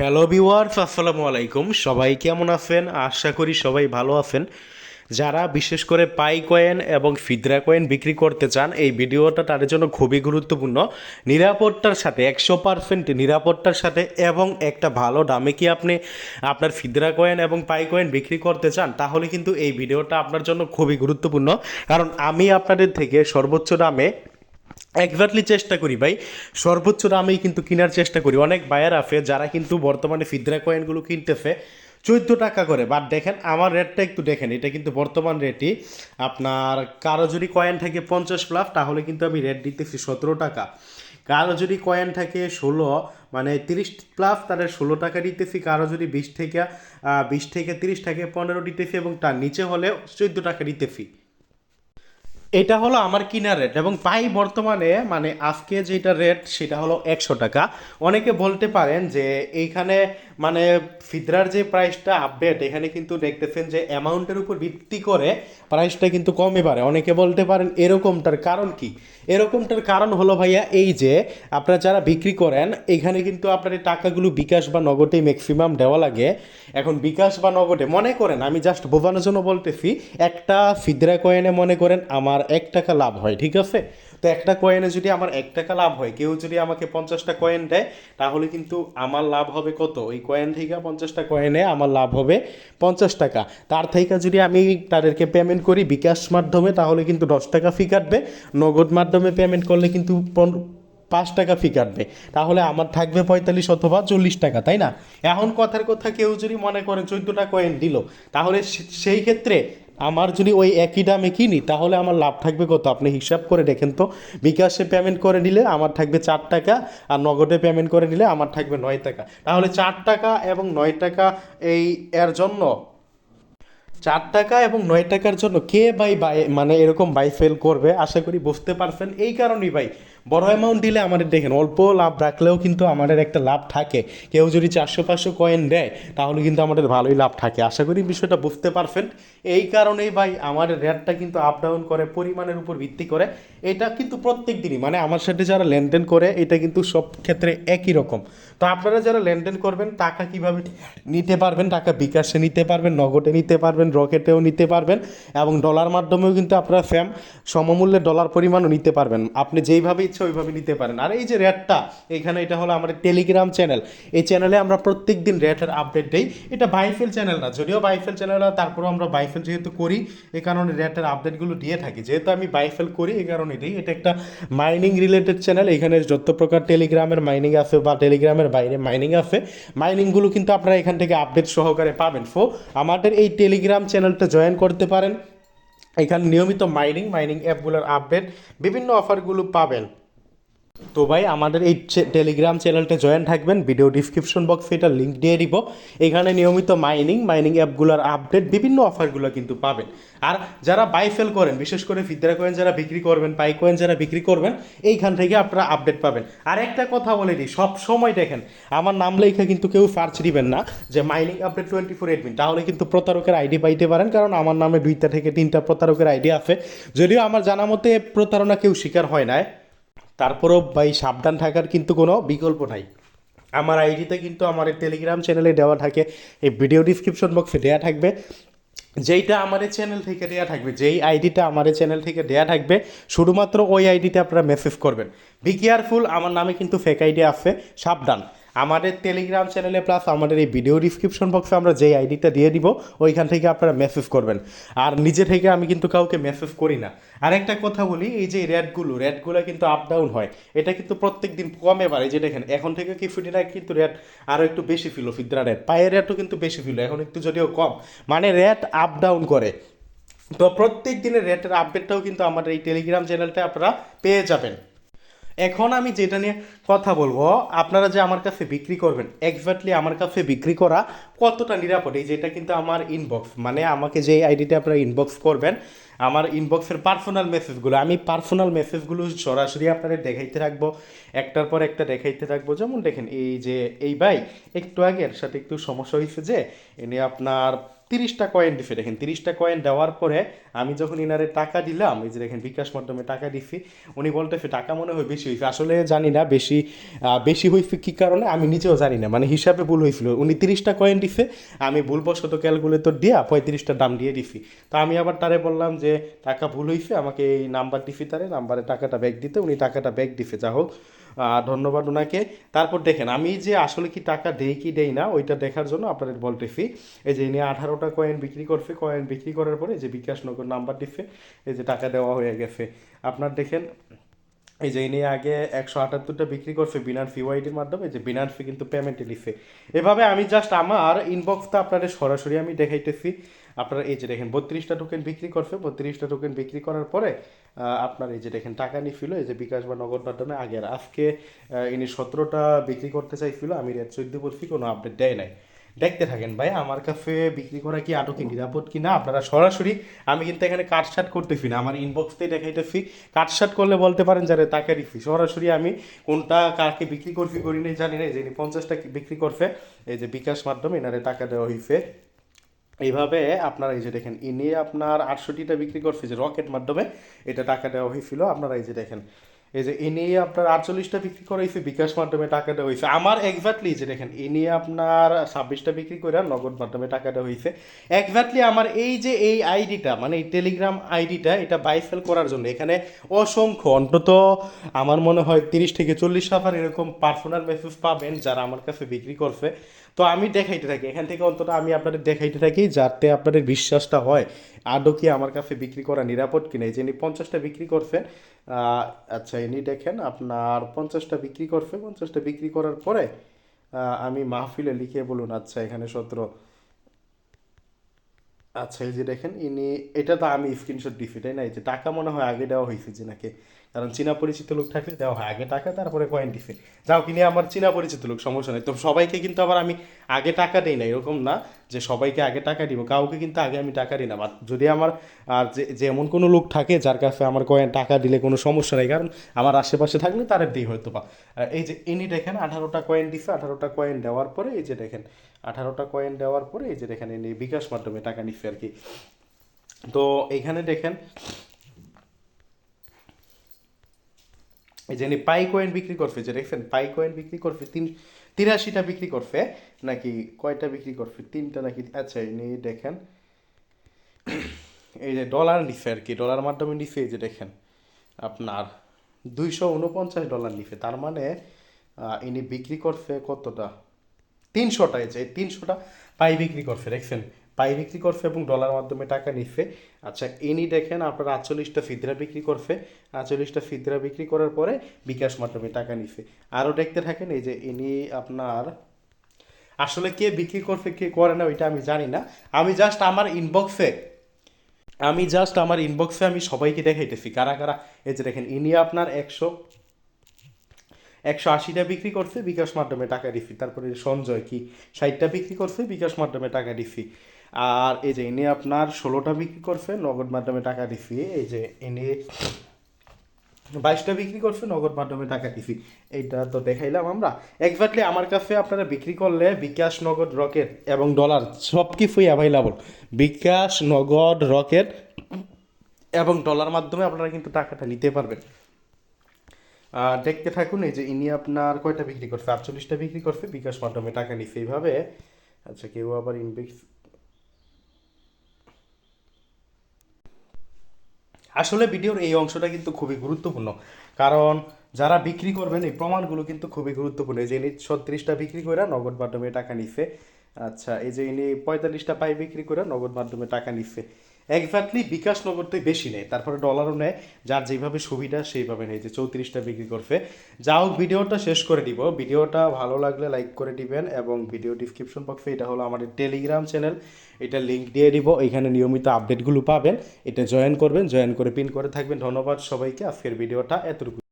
Hello viewers আসসালামু আলাইকুম। সবাই কেমন আছেন? আশা করি সবাই ভালো আছেন। যারা বিশেষ করে পাই কয়েন এবং ফিদ্রা কয়েন বিক্রি করতে চান, এই ভিডিওটা তাদের জন্য খুবই গুরুত্বপূর্ণ। নিরাপত্তার সাথে, একশো পারসেন্ট নিরাপত্তার সাথে এবং একটা ভালো দামে কি আপনি আপনার ফিদ্রা কয়েন এবং পাই কয়েন বিক্রি করতে চান, তাহলে কিন্তু এই ভিডিওটা আপনার জন্য খুবই গুরুত্বপূর্ণ। কারণ আমি আপনাদের থেকে সর্বোচ্চ দামে একজাক্টলি চেষ্টা করি ভাই। সর্বোচ্চ দামেই কিন্তু কেনার চেষ্টা করি। অনেক বায়ার আছে যারা কিন্তু বর্তমানে ফিদ্রা কয়েনগুলো কিনতেছে, চোদ্দ টাকা করে। বাট দেখেন, আমার রেটটা একটু দেখেন। এটা কিন্তু বর্তমান রেটই আপনার কারও যদি কয়েন থাকে পঞ্চাশ প্লাস তাহলে কিন্তু আমি রেট দিতেছি সতেরো টাকা। কারও যদি কয়েন থাকে ষোলো মানে তিরিশ প্লাস তাদের ষোলো টাকা দিতেছি। কারও যদি বিশ থেকে বিশ থেকে তিরিশ থেকে পনেরো দিতেছি এবং তার নিচে হলে চোদ্দ টাকা দিতেছি। এটা হলো আমার কিনার রেট এবং পাই বর্তমানে মানে আজকে যেটা রেট সেটা হলো একশো টাকা। অনেকে বলতে পারেন যে এইখানে মানে ফিদরার যে প্রাইসটা আপডেট এখানে কিন্তু দেখতেছেন যে অ্যামাউন্টের উপর ভিত্তি করে প্রাইসটা কিন্তু কমে পারে অনেকে বলতে পারেন এরকমটার কারণ কি? এরকমটার কারণ হলো ভাইয়া এই যে আপনারা যারা বিক্রি করেন, এখানে কিন্তু আপনার টাকাগুলো বিকাশ বা নগদে ম্যাক্সিমাম দেওয়া লাগে। এখন বিকাশ বা নগদে মনে করেন, আমি জাস্ট বোঝানোর জন্য বলতেছি, একটা ফিদরা কয়েনে মনে করেন আমার এক টাকা লাভ হয়, ঠিক আছে? তো একটা কয়েনে যদি আমার এক টাকা লাভ হয়, কেউ যদি আমাকে পঞ্চাশটা কয়েন দেয়, তাহলে কিন্তু আমার লাভ হবে কত? ওই কয়েন থেকে পঞ্চাশটা কয়েনে আমার লাভ হবে পঞ্চাশ টাকা। তার থেকে যদি আমি তাদেরকে পেমেন্ট করি বিকাশ মাধ্যমে, তাহলে কিন্তু দশ টাকা ফি কাটবে। নগদ মাধ্যমে পেমেন্ট করলে কিন্তু পাঁচ টাকা ফি কাটবে। তাহলে আমার থাকবে পঁয়তাল্লিশ অথবা চল্লিশ টাকা, তাই না? এখন কথার কথা, কেউ যদি মনে করেন চোদ্দোটা কয়েন দিল, তাহলে সেই ক্ষেত্রে আমার যদি ওই একই দামে কিনি তাহলে আমার লাভ থাকবে কত? আপনি হিসাব করে দেখেন তো। বিকাশে পেমেন্ট করে নিলে আমার থাকবে চার টাকা আর নগদে পেমেন্ট করে নিলে আমার থাকবে নয় টাকা। তাহলে চার টাকা এবং নয় টাকা এই এর জন্য, চার টাকা এবং নয় টাকার জন্য কে বাই মানে এরকম বাই ফেল করবে? আশা করি বুঝতে পারছেন। এই কারণেই ভাই বড় অ্যামাউন্ট দিলে আমাদের দেখেন, অল্প লাভ রাখলেও কিন্তু আমাদের একটা লাভ থাকে। কেউ যদি চারশো পাঁচশো কয়েন দেয়, তাহলে কিন্তু আমাদের ভালোই লাভ থাকে। আশা করি বিষয়টা বুঝতে পারছেন। এই কারণেই ভাই আমাদের রেটটা কিন্তু আপ ডাউন করে, পরিমাণের উপর ভিত্তি করে। এটা কিন্তু প্রত্যেক দিনই মানে আমার সাথে যারা লেনদেন করে, এটা কিন্তু সব ক্ষেত্রে একই রকম। তো আপনারা যারা লেনদেন করবেন, টাকা কীভাবে নিতে পারবেন, টাকা বিকাশে নিতে পারবেন, নগদে নিতে পারবেন, রকেটেও নিতে পারবেন এবং ডলার মাধ্যমেও কিন্তু আপনারা ফ্যাম সমমূল্যে ডলার পরিমাণও নিতে পারবেন। আপনি যেইভাবে ইচ্ছা ওইভাবে নিতে পারেন। আর এই যে রেটটা এখানে এটা হলো আমাদের টেলিগ্রাম চ্যানেল এই চ্যানেলে আমরা প্রত্যেক দিন রেটের আপডেট দিই। এটা বাইফেল চ্যানেল না, যদিও বাইফেল চ্যানেল না, তারপরেও আমরা বাইফেল যেহেতু করি এই কারণে রেটের আপডেটগুলো দিয়ে থাকি। যেহেতু আমি বাইফেল করি এই কারণে দিই। এটা একটা মাইনিং রিলেটেড চ্যানেল এখানে যত প্রকার টেলিগ্রামের মাইনিং আছে বা টেলিগ্রামের বাইরে মাইনিং আছে। মাইনিংগুলো কিন্তু আপনারা এখান থেকে আপডেট সহকারে পাবেন। ফো আমাদের এই টেলিগ্রাম চ্যানেলটা জয়েন করতে পারেন। এখানে নিয়মিত মাইনিং মাইনিং অ্যাপগুলোর আপডেট বিভিন্ন অফারগুলো পাবেন। তো ভাই, আমাদের এই টেলিগ্রাম চ্যানেলটা জয়েন থাকবেন। ভিডিও ডিসক্রিপশন বক্সে এটা লিঙ্ক দিয়ে দিব। এখানে নিয়মিত মাইনিং মাইনিং অ্যাপগুলোর আপডেট বিভিন্ন অফারগুলো কিন্তু পাবেন। আর যারা বাই সেল করেন, বিশেষ করে ফিদরা কয়েন যারা বিক্রি করবেন পাই কয়েন যারা বিক্রি করবেন, এইখান থেকে আপনারা আপডেট পাবেন। আর একটা কথা বলে দিই, সব সময় দেখেন, আমার নাম লেখা কিন্তু কেউ সার্চ দিবেন না, যে mining update twenty four admin তাহলে কিন্তু প্রতারকের আইডি পাইতে পারেন, কারণ আমার নামে দুইটা থেকে তিনটা প্রতারকের আইডি আছে। যদিও আমার জানা মতে প্রতারণা কেউ শিকার হয় না তারপরেও ভাই সাবধান থাকার কিন্তু কোনো বিকল্প নাই। আমার আইডিতে কিন্তু আমার টেলিগ্রাম চ্যানেলে দেওয়া থাকে, এই ভিডিও ডিসক্রিপশন বক্সে দেওয়া থাকবে। যেইটা আমার চ্যানেল থেকে দেওয়া থাকবে, যেই আইডিটা আমার চ্যানেল থেকে দেওয়া থাকবে, শুধুমাত্র ওই আইডিতে আপনারা মেসেজ করবেন। বি কেয়ারফুল আমার নামে কিন্তু ফেক আইডি আছে, সাবধান। আমাদের টেলিগ্রাম চ্যানেলে প্লাস আমাদের এই ভিডিও ডিসক্রিপশন বক্সে আমরা যেই আইডিটা দিয়ে দিব, ওইখান থেকে আপনারা মেসেজ করবেন। আর নিজে থেকে আমি কিন্তু কাউকে মেসেজ করি না। আর একটা কথা বলি, এই যে রেটগুলো রেটগুলো কিন্তু আপ ডাউন হয়। এটা কিন্তু প্রত্যেক দিন কমে বাড়ে। যে দেখেন, এখন থেকে কি ফিডিরা কিন্তু রেট আরও একটু বেশি ফিল ফিদরা রেট পায়ের রেটও কিন্তু বেশি ফিল এখন একটু যদিও কম। মানে রেট আপ ডাউন করে। তো প্রত্যেক দিনের রেটের আপডেটটাও কিন্তু আমাদের এই টেলিগ্রাম চ্যানেলটা আপনারা পেয়ে যাবেন। এখন আমি যেটা নিয়ে কথা বলব, আপনারা যে আমার কাছে বিক্রি করবেন এক্স্যাক্টলি আমার কাছে বিক্রি করা কতটা নিরাপদ? এই যেটা কিন্তু আমার ইনবক্স মানে আমাকে যে আইডিতে আপনারা ইনবক্স করবেন, আমার ইনবক্সের পার্সোনাল মেসেজগুলো আমি পার্সোনাল মেসেজগুলো সরাসরি আপনাদের দেখাইতে রাখব, একটার পর একটা দেখাইতে রাখব। যেমন দেখেন, এই যে, এই ভাই, একটু আগে এর সাথে একটু সমস্যা হয়েছে যে, এনে আপনার তিরিশটা কয়েন দিছে দেখেন তিরিশটা কয়েন দেওয়ার পরে আমি যখন ইনারে টাকা দিলাম, এই যে দেখেন বিকাশ মাধ্যমে টাকা দিছি উনি বলতেছে, টাকা মনে হয় বেশি হয়েছে আসলে জানি না, বেশি বেশি হয়েছে কী কারণে, আমি নিজেও জানি না। মানে হিসাবে ভুল হয়েছিল উনি তিরিশটা কয়েন দিছে আমি ভুলবশত ক্যালকুলেটর দিয়া পঁয়ত্রিশটা দাম দিয়ে দিছি তো আমি আবার তারে বললাম যে, টাকা ভুল হয়েছে আমাকে এই নাম্বার দিছি তারে নাম্বারে টাকাটা ব্যাক দিতে। উনি টাকাটা ব্যাক দিছে যা হোক। ধন্যবাদ ওনাকে। তারপর দেখেন, আমি যে আসলে কি টাকা দেই কি দেই না, ওইটা দেখার জন্য আপনাদের বলতে ফি এই যে ইনি আঠারোটা কয়েন বিক্রি করছে কয়েন বিক্রি করার পরে যে বিকাশ নগর নাম্বার দিচ্ছে এই যে টাকা দেওয়া হয়ে গেছে। আপনার দেখেন, এই যে ইনি আগে একশো আটাত্তরটা বিক্রি করছে বিনার ফি ওয়াইডির মাধ্যমে যে বিনার ফি কিন্তু পেমেন্টে দিচ্ছে এভাবে আমি জাস্ট আমার ইনবক্সটা আপনাদের সরাসরি আমি দেখাইতেছি। আপনারা এই যে দেখেন বত্রিশটা টোকেন বিক্রি করছে, বত্রিশটা টোকেন বিক্রি করার পরে আপনার এই যে দেখেন টাকা নিছিল এই যে বিকাশ বা নগদ মাধ্যমে আগের, আজকে ইনি সতেরোটা বিক্রি করতে চাইছিল, আমি রেট চোদ্দ বলছি, কোনো আপডেট দেয় নাই। দেখতে থাকেন ভাই, আমার কাছে বিক্রি করা কি আদৌ কি নিরাপদ কি না আপনারা সরাসরি, আমি কিন্তু এখানে কাটসাট করতেছি না, আমার ইনবক্সতেই দেখাইতেছি। কাটসাট করলে বলতে পারেন যারে তাকে দিচ্ছি সরাসরি আমি কোনটা কাকে বিক্রি করছি করি নাই, জানি না যে পঞ্চাশটা বিক্রি করছে, এই যে বিকাশ মাধ্যমে এনারে টাকা দেওয়া হয়েছে এইভাবে আপনারা এই যে দেখেন, ইনি আপনার আটষট্টিটা বিক্রি করছে যে রকেট মাধ্যমে, এটা টাকা দেওয়া হয়েছিল, আপনারা এই যে দেখেন এই যে ইনি আপনার আটচল্লিশটা বিক্রি করাইছে বিকাশ মাধ্যমে টাকাটা হয়েছে। আমার এক্স্যাক্টলি যে দেখেন ইনি আপনার ছাব্বিশটা বিক্রি করে নগদ মাধ্যমে টাকাটা হয়েছে। এক্স্যাক্টলি আমার এই যে এই আইডিটা মানে এই টেলিগ্রাম আইডিটা, এটা বাইফেল করার জন্য, এখানে অসংখ্য, অন্তত আমার মনে হয় তিরিশ থেকে চল্লিশ সাফার এরকম পার্সোনাল মেসেজ পাবেন যারা আমার কাছে বিক্রি করছে। তো আমি দেখাইতে থাকি, এখান থেকে অন্তত আমি আপনাদের দেখাইতে থাকি যাতে আপনাদের বিশ্বাসটা হয়, আদৌ কি আমার কাছে বিক্রি করা নিরাপদ কিনা। এই যে পঞ্চাশটা বিক্রি করছেন আচ্ছা ইনি দেখেন আপনার পঞ্চাশটা বিক্রি করবে পঞ্চাশটা বিক্রি করার পরে আমি মাহফিলে লিখে বলুন আচ্ছা এখানে সতেরো। আচ্ছা এই যে দেখেন, ইনি, এটা তো আমি স্ক্রিনশট দিছি, তাই না? এই যে টাকা মনে হয় আগে দেওয়া হয়েছে যে নাকি। কারণ চীনা পরিচিত লোক থাকলে দেওয়া হয়। আগে টাকা, তারপরে কয়েন দিছে যাও কিনে আমার চীনা পরিচিত লোক, সমস্যা নেই। তো সবাইকে কিন্তু আবার আমি আগে টাকা দিই না, এরকম না যে সবাইকে আগে টাকা দিব। কাউকে কিন্তু আগে আমি টাকা দিই না। বাট যদি আমার, আর যে এমন কোনো লোক থাকে যার কাছে আমার কয়েন টাকা দিলে কোনো সমস্যা নেই, কারণ আমার আশেপাশে থাকলে তার দিই হয়তো বা এই যে ইনি দেখেন আঠারোটা কয়েন দিছে আঠারোটা কয়েন দেওয়ার পরে এই যে দেখেন, আঠারোটা কয়েন দেওয়ার পরে এই যে দেখেন ইনি বিকাশ মাধ্যমে টাকা নিচ্ছে আর কি। তো এইখানে দেখেন এই যে পাই কয়েন বিক্রি করছে, যে দেখছেন, পাই কয়েন বিক্রি করছে, তিন, তিরাশিটা বিক্রি করছে, নাকি কয়টা বিক্রি করছে, তিনটা নাকি আচ্ছা ইনি দেখেন। এই যে ডলার নিচ্ছে আর কি ডলার মাধ্যমে নিচ্ছে এই যে দেখেন, আপনার দুইশো উনপঞ্চাশ ডলার নিচ্ছে তার মানে ইনি বিক্রি করছে কতটা? তিনশোটা, এই যে তিনশোটা পাই বিক্রি করছে, দেখছেন পাই বিক্রি করছে এবং ডলার মাধ্যমে টাকা নিচ্ছে আচ্ছা ইনি দেখেন আপনার আটচল্লিশটা ফিদরা বিক্রি করছে আটচল্লিশটা ফিদরা বিক্রি করার পরে বিকাশ মাধ্যমে টাকা নিচ্ছে আরও দেখতে থাকেন, এই যে ইনি আপনার, আসলে কে বিক্রি করছে কে করে না, ওইটা আমি জানি না। আমি জাস্ট আমার ইনবক্সে আমি জাস্ট আমার ইনবক্সে আমি সবাইকে দেখাইতেছি। কারা কারা? এই যে দেখেন ইনি আপনার একশো একশো আশিটা বিক্রি করছে বিকাশ মাধ্যমে টাকা দিছি তারপরে সঞ্জয় কি? ষাটটা বিক্রি করছে বিকাশ মাধ্যমে টাকা দিছি আর এই যে ইনি আপনার ষোলোটা বিক্রি করছে, নগদ মাধ্যমে টাকা দিছি। এই যে ইনি বাইশটা বিক্রি করছে, নগদ মাধ্যমে টাকা দিছি। এইটা তো দেখাইলাম আমরা। এক্স্যাক্টলি আমার কাছে আপনারা বিক্রি করলে বিকাশ নগদ রকেট এবং ডলার সব কিছুই অ্যাভেলেবল বিকাশ নগদ রকেট এবং ডলার মাধ্যমে আপনারা কিন্তু টাকাটা নিতে পারবেন। আর দেখতে থাকুন, এই যে ইনি আপনার কয়টা বিক্রি করছে? আটচল্লিশটা বিক্রি করছে, বিকাশ মাধ্যমে টাকা নিচ্ছে এইভাবে। আচ্ছা কেউ আবার ইনভেস্ট আসলে ভিডিওর এই অংশটা কিন্তু খুবই গুরুত্বপূর্ণ। কারণ যারা বিক্রি করবেন, এই প্রমাণগুলো কিন্তু খুবই গুরুত্বপূর্ণ। এই যে ইনি ছত্রিশটা বিক্রি করে নগদ মাধ্যমে টাকা নিচ্ছে আচ্ছা এই যে ইনি পঁয়তাল্লিশটা পাই বিক্রি করে নগদ মাধ্যমে টাকা নিচ্ছে এক্স্যাক্টলি বিকাশ নগর তো বেশি নেয়, তারপরে ডলারও নেয়, যার যেভাবে সুবিধা সেইভাবে নেই যে চৌত্রিশটা বিক্রি করছে। যা হোক, ভিডিওটা শেষ করে দিব। ভিডিওটা ভালো লাগলে লাইক করে দিবেন এবং ভিডিও ডিসক্রিপশন বক্সে এটা হলো আমাদের টেলিগ্রাম চ্যানেল এটা লিঙ্ক দিয়ে দিব। এখানে নিয়মিত আপডেটগুলো পাবেন। এটা জয়েন করবেন জয়েন করে পিন করে থাকবেন। ধন্যবাদ সবাইকে। আজকের ভিডিওটা এতটুকু